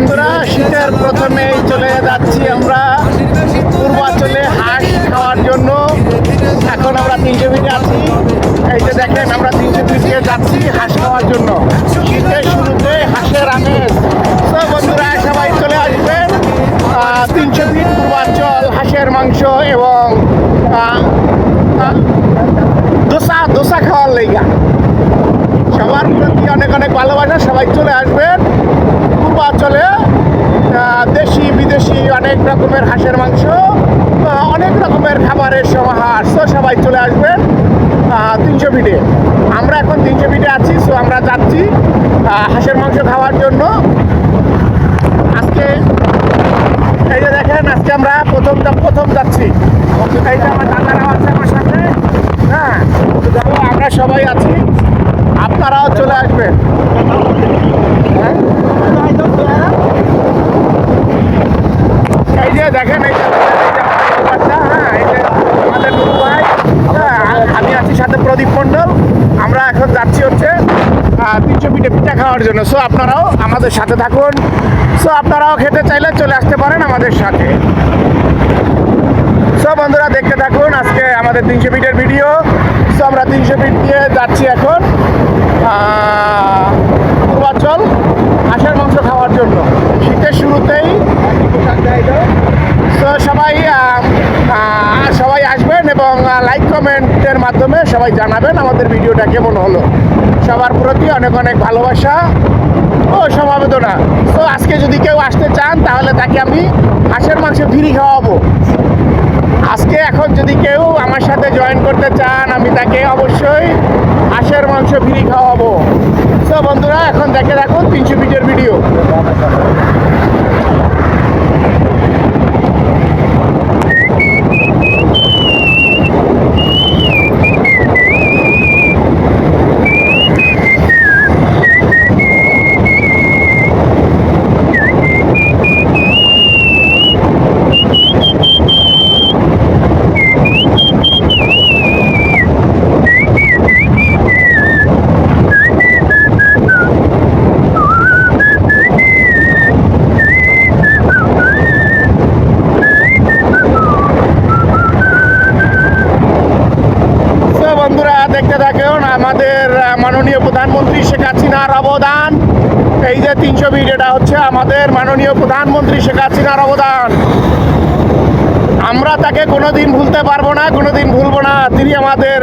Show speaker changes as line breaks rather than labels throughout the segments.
বন্ধুরা, শীতের প্রথমেই চলে যাচ্ছি আমরা পূর্বাঞ্চলে হাঁস খাওয়ার জন্য। এখন আমরা তিনশো ফিটে আছি। এই যে দেখেন, আমরা তিনশো ফিটে যাচ্ছি হাঁস খাওয়ার জন্য। শীতের শুরুতে হাঁসের আমেজ। তো বন্ধুরা, সবাই চলে আসবেন তিনশো ফিট পূর্বাঞ্চল হাঁসের মাংস এবং দোসা দোসা খাওয়ার লেগা। সবার প্রতি অনেক অনেক ভালোবাসা। সবাই চলে আসবেন। আহ, দেশি বিদেশি অনেক রকমের হাঁসের মাংস অনেক রকমের খাবারের সমাহার। তো সবাই চলে আসবেন তিনশো ফিটে আমরা এখন তিনশো ফিটে আছি সো আমরা যাচ্ছি হাঁসের মাংস খাওয়ার জন্য। আজকে এই যে দেখেন আজকে আমরা প্রথম প্রথম যাচ্ছি। আছে আমার সাথে হ্যাঁ আমরা সবাই আছি। আপনারাও চলে আসবেন? আমি আছি সাথে প্রদীপ মণ্ডল আমরা এখন যাচ্ছি হচ্ছে তিনশো পিঠে পিঠা খাওয়ার জন্য সো আপনারাও আমাদের সাথে থাকুন সো আপনারাও খেতে চাইলে চলে আসতে পারেন আমাদের সাথে সো বন্ধুরা দেখতে থাকুন আজকে আমাদের তিনশো ফিটের ভিডিও সো আমরা তিনশো ফিট দিয়ে যাচ্ছি এখন আহ, পূর্বাঞ্চল হাঁসের মাংস খাওয়ার জন্য। শীতের শুরুতেই, তো সবাই সবাই আসবেন এবং লাইক কমেন্টের মাধ্যমে সবাই জানাবেন আমাদের ভিডিওটা কেমন হলো। সবার প্রতি অনেক অনেক ভালোবাসা ও সমবেদনা। তো আজকে যদি কেউ আসতে চান, তাহলে তাকে আমি হাঁসের মাংস ফ্রি খাওয়াবো। আজকে এখন যদি কেউ আমার সাথে জয়েন করতে চান, আমি তাকে অবশ্যই হাঁসের মাংস ফ্রি খাওয়াবো। বন্ধুরা এখন দেখে রাখুন তিনশো ফিটের ভিডিও তো বন্ধুরা দেখতে থাকুন আমাদের মাননীয় প্রধানমন্ত্রী শেখ হাসিনার অবদান। এই যে তিনশো বিট এটা হচ্ছে আমাদের মাননীয় প্রধানমন্ত্রী শেখ হাসিনার অবদান। আমরা তাকে কোনোদিন ভুলতে পারব না, কোনোদিন ভুলবো না। তিনি আমাদের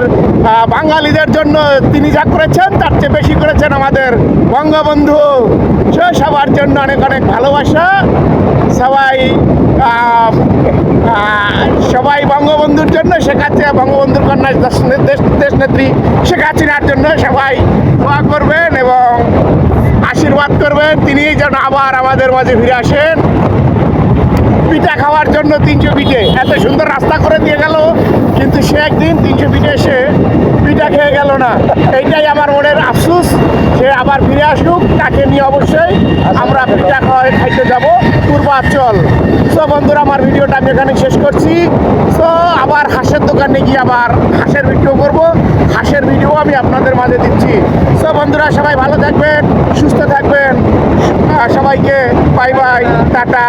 বাঙালিদের জন্য তিনি যা করেছেন, তার চেয়ে বেশি করেছেন আমাদের বঙ্গবন্ধু। সে সবার জন্য অনেক অনেক ভালোবাসা। সবাই সবাই বঙ্গবন্ধুর জন্য শেখ হাসিনা বঙ্গবন্ধুর কন্যা দেশ দেশ নেত্রী শেখ হাসিনার জন্য সবাই দোয়া করবেন এবং আশীর্বাদ করবেন। তিনি যেন আবার আমাদের মাঝে ফিরে আসেন। পিঠা খাওয়ার জন্য তিনশো পিঠে। এত সুন্দর রাস্তা করে দিয়ে গেল, কিন্তু সে একদিন তিনশো পিঠে না, এইটাই আমার মনের আফসুস। সে আবার ফিরে আসুক, তাকে নিয়ে অবশ্যই আমরা পিঠা খাওয়াই খাইতে যাব। পূর্বাঞ্চল সো বন্ধুরা, আমার ভিডিওটা আমি এখানে শেষ করছি। সো আবার হাঁসের দোকানে গিয়ে আবার হাঁসের ভিডিও করব। হাঁসের ভিডিও আমি আপনাদের মাঝে দিচ্ছি। সো বন্ধুরা, সবাই ভালো থাকবেন, সুস্থ থাকবেন। সবাইকে বাই বাই, টাটা।